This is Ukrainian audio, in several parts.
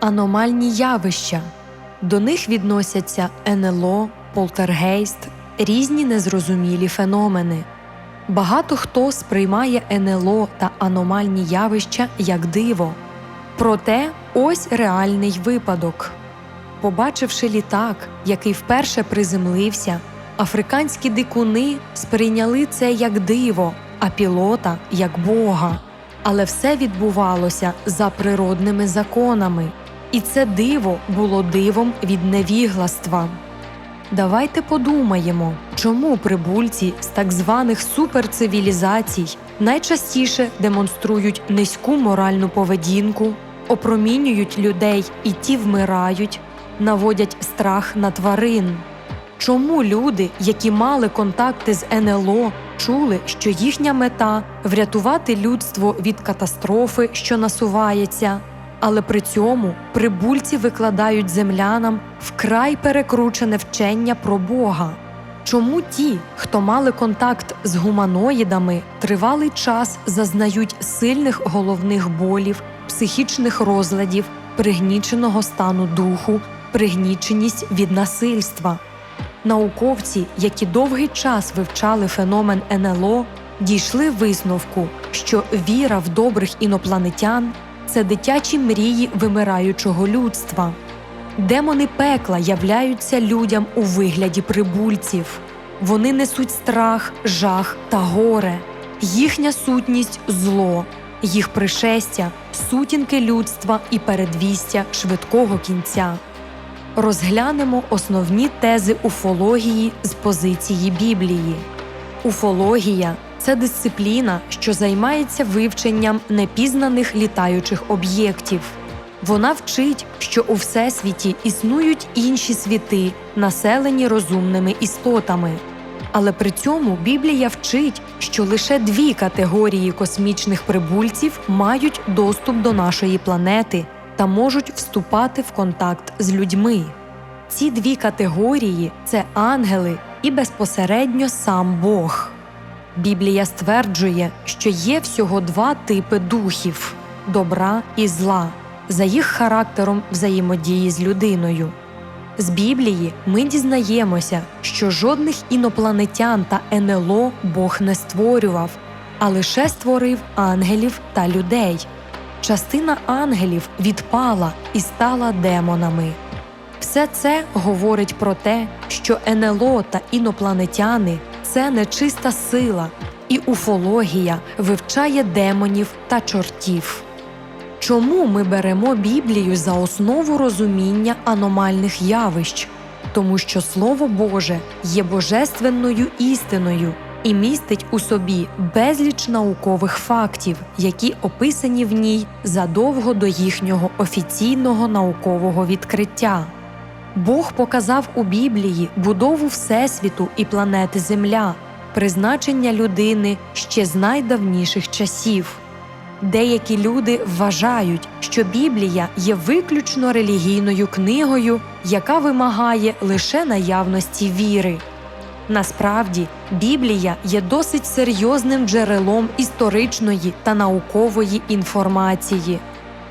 Аномальні явища. До них відносяться НЛО, полтергейст, різні незрозумілі феномени. Багато хто сприймає НЛО та аномальні явища як диво. Проте ось реальний випадок. Побачивши літак, який вперше приземлився, африканські дикуни сприйняли це як диво, а пілота як Бога. Але все відбувалося за природними законами, і це диво було дивом від невігластва. Давайте подумаємо, чому прибульці з так званих суперцивілізацій найчастіше демонструють низьку моральну поведінку, опромінюють людей і ті вмирають, наводять страх на тварин. Чому люди, які мали контакти з НЛО, чули, що їхня мета врятувати людство від катастрофи, що насувається, але при цьому прибульці викладають землянам вкрай перекручене вчення про Бога? Чому ті, хто мали контакт з гуманоїдами, тривалий час зазнають сильних головних болів, психічних розладів, пригніченого стану духу, пригніченість від насильства? Науковці, які довгий час вивчали феномен НЛО, дійшли висновку, що віра в добрих інопланетян це дитячі мрії вимираючого людства. Демони пекла являються людям у вигляді прибульців. Вони несуть страх, жах та горе. Їхня сутність зло, їх пришестя, сутінки людства і передвістя швидкого кінця. Розглянемо основні тези уфології з позиції Біблії. Уфологія це дисципліна, що займається вивченням непізнаних літаючих об'єктів. Вона вчить, що у всесвіті існують інші світи, населені розумними істотами. Але при цьому Біблія вчить, що лише дві категорії космічних прибульців мають доступ до нашої планети та можуть вступати в контакт з людьми. Ці дві категорії це ангели і безпосередньо сам Бог. Біблія стверджує, що є всього два типи духів добра і зла, за їх характером взаємодії з людиною. З Біблії ми дізнаємося, що жодних інопланетян та НЛО Бог не створював, а лише створив ангелів та людей. Частина ангелів відпала і стала демонами. Все це говорить про те, що НЛО та інопланетяни це нечиста сила, і уфологія вивчає демонів та чортів. Чому ми беремо Біблію за основу розуміння аномальних явищ? Тому що Слово Боже є божественною істиною і містить у собі безліч наукових фактів, які описані в ній задовго до їхнього офіційного наукового відкриття. Бог показав у Біблії будову Всесвіту і планети Земля, призначення людини ще з найдавніших часів. Деякі люди вважають, що Біблія є виключно релігійною книгою, яка вимагає лише наявності віри. Насправді, Біблія є досить серйозним джерелом історичної та наукової інформації.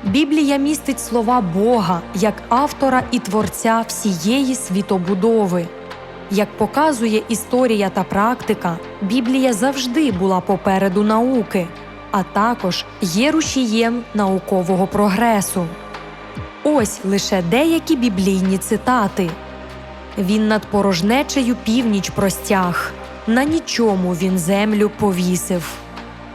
Біблія містить слова Бога як автора і творця всієї світобудови. Як показує історія та практика, Біблія завжди була попереду науки, а також є рушієм наукового прогресу. Ось лише деякі біблійні цитати. Він над порожнечею північ простяг, на нічому він землю повісив.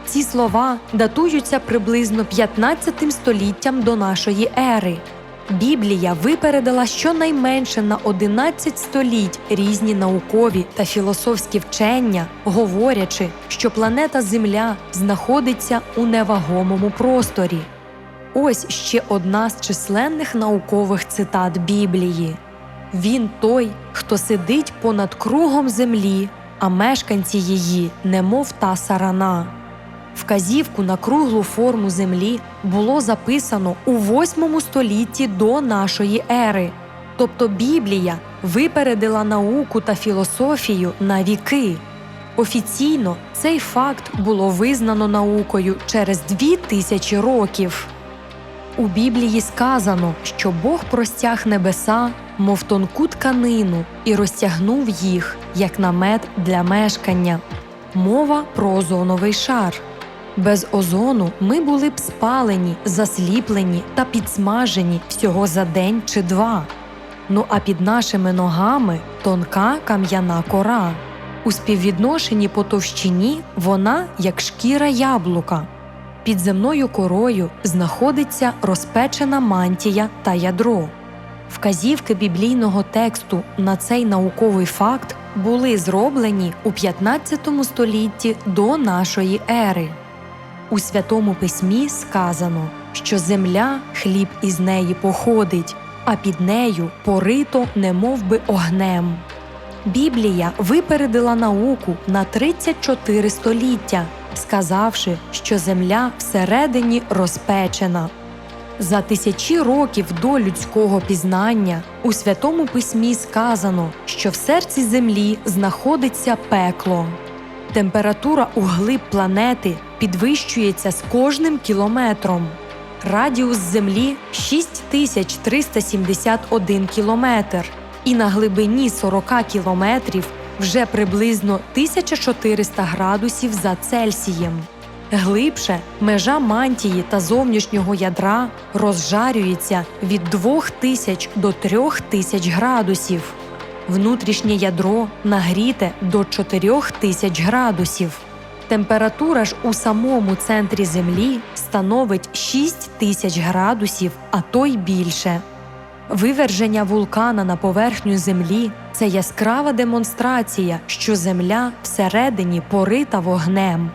Ці слова датуються приблизно 15 століттям до нашої ери. Біблія випередила щонайменше на 11 століть різні наукові та філософські вчення, говорячи, що планета Земля знаходиться у невагомому просторі. Ось ще одна з численних наукових цитат Біблії. Він той, хто сидить понад кругом землі, а мешканці її, немов та сарана. Вказівку на круглу форму землі було записано у 8 столітті до нашої ери. Тобто Біблія випередила науку та філософію на віки. Офіційно цей факт було визнано наукою через дві тисячі років. У Біблії сказано, що Бог простяг небеса, мов тонку тканину, і розтягнув їх, як намет для мешкання. Мова про озоновий шар. Без озону ми були б спалені, засліплені та підсмажені всього за день чи два. Ну а під нашими ногами тонка кам'яна кора. У співвідношенні по товщині вона як шкіра яблука. Під земною корою знаходиться розпечена мантія та ядро. Вказівки біблійного тексту на цей науковий факт були зроблені у 15 столітті до нашої ери. У Святому Письмі сказано, що земля хліб із неї походить, а під нею порито немов би огнем. Біблія випередила науку на 34 століття, сказавши, що земля всередині розпечена. За тисячі років до людського пізнання у Святому Письмі сказано, що в серці землі знаходиться пекло. Температура у глиб планети підвищується з кожним кілометром. Радіус Землі 6371 кілометр, і на глибині 40 кілометрів вже приблизно 1400 градусів за Цельсієм. Глибше межа мантії та зовнішнього ядра розжарюється від 2000 до 3000 градусів. Внутрішнє ядро нагріте до 4000 градусів. Температура ж у самому центрі Землі становить 6000 градусів, а то й більше. Виверження вулкана на поверхню Землі це яскрава демонстрація, що Земля всередині порита вогнем.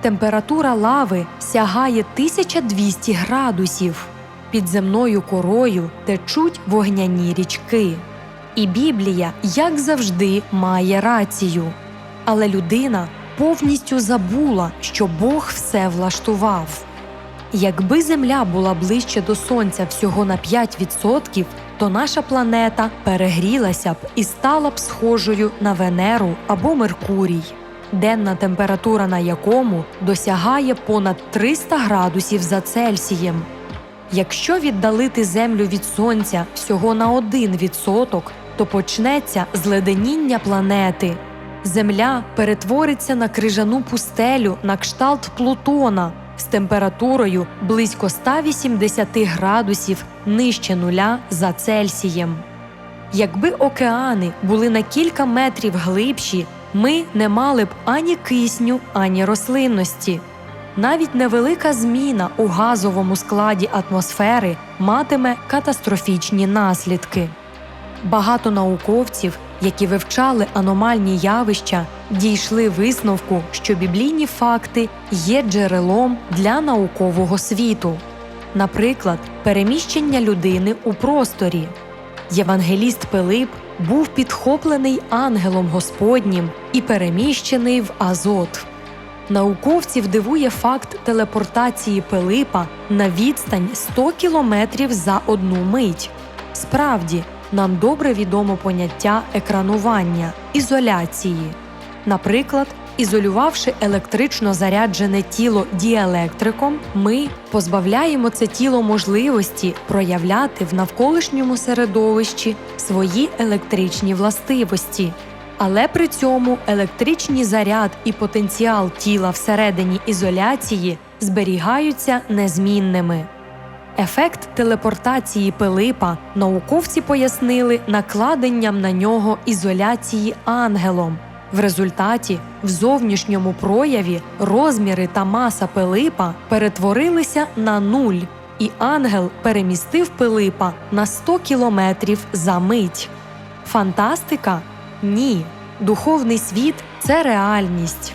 Температура лави сягає 1200 градусів. Під земною корою течуть вогняні річки. І Біблія, як завжди, має рацію. Але людина повністю забула, що Бог все влаштував. Якби Земля була ближче до Сонця всього на 5%, то наша планета перегрілася б і стала б схожою на Венеру або Меркурій, денна температура на якому досягає понад 300 градусів за Цельсієм. Якщо віддалити Землю від Сонця всього на 1%, то почнеться зледеніння планети. Земля перетвориться на крижану пустелю на кшталт Плутона з температурою близько 180 градусів нижче нуля за Цельсієм. Якби океани були на кілька метрів глибші, ми не мали б ані кисню, ані рослинності. Навіть невелика зміна у газовому складі атмосфери матиме катастрофічні наслідки. Багато науковців, які вивчали аномальні явища, дійшли висновку, що біблійні факти є джерелом для наукового світу, наприклад, переміщення людини у просторі. Євангеліст Пилип був підхоплений ангелом Господнім і переміщений в Азот. Науковців дивує факт телепортації Пилипа на відстань 100 кілометрів за одну мить. Справді, нам добре відомо поняття екранування, ізоляції. Наприклад, ізолювавши електрично заряджене тіло діелектриком, ми позбавляємо це тіло можливості проявляти в навколишньому середовищі свої електричні властивості. Але при цьому електричний заряд і потенціал тіла всередині ізоляції зберігаються незмінними. Ефект телепортації Пилипа науковці пояснили накладенням на нього ізоляції ангелом. В результаті в зовнішньому прояві розміри та маса Пилипа перетворилися на нуль, і ангел перемістив Пилипа на 100 кілометрів за мить. Фантастика? Ні. Духовний світ це реальність.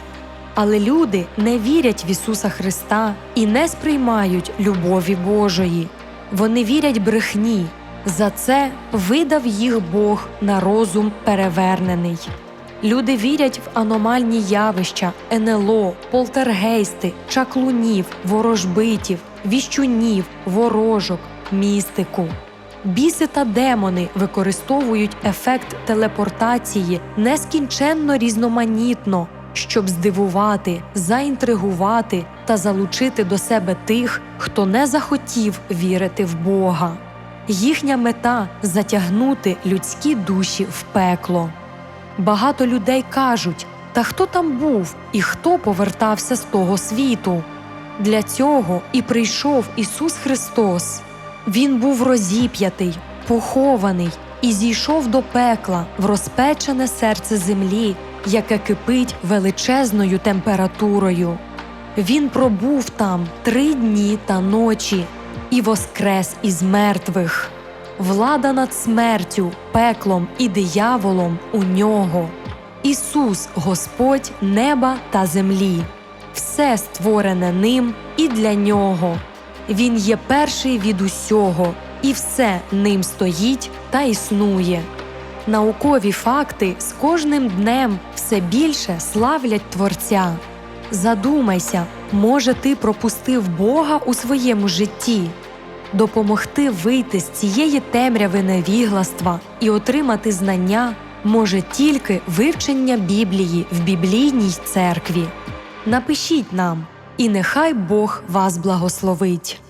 Але люди не вірять в Ісуса Христа і не сприймають любові Божої. Вони вірять брехні. За це видав їх Бог на розум перевернений. Люди вірять в аномальні явища, НЛО, полтергейсти, чаклунів, ворожбитів, віщунів, ворожок, містику. Біси та демони використовують ефект телепортації нескінченно різноманітно, щоб здивувати, заінтригувати та залучити до себе тих, хто не захотів вірити в Бога. Їхня мета затягнути людські душі в пекло. Багато людей кажуть: та хто там був і хто повертався з того світу? Для цього і прийшов Ісус Христос. Він був розіп'ятий, похований і зійшов до пекла в розпечене серце землі, яке кипить величезною температурою. Він пробув там три дні та ночі і воскрес із мертвих. Влада над смертю, пеклом і дияволом у нього. Ісус Господь неба та землі, все створене ним і для нього. Він є перший від усього, і все ним стоїть та існує. Наукові факти з кожним днем все більше славлять Творця. Задумайся, може, ти пропустив Бога у своєму житті. Допомогти вийти з цієї темряви невігластва і отримати знання може тільки вивчення Біблії в біблійній церкві. Напишіть нам, і нехай Бог вас благословить.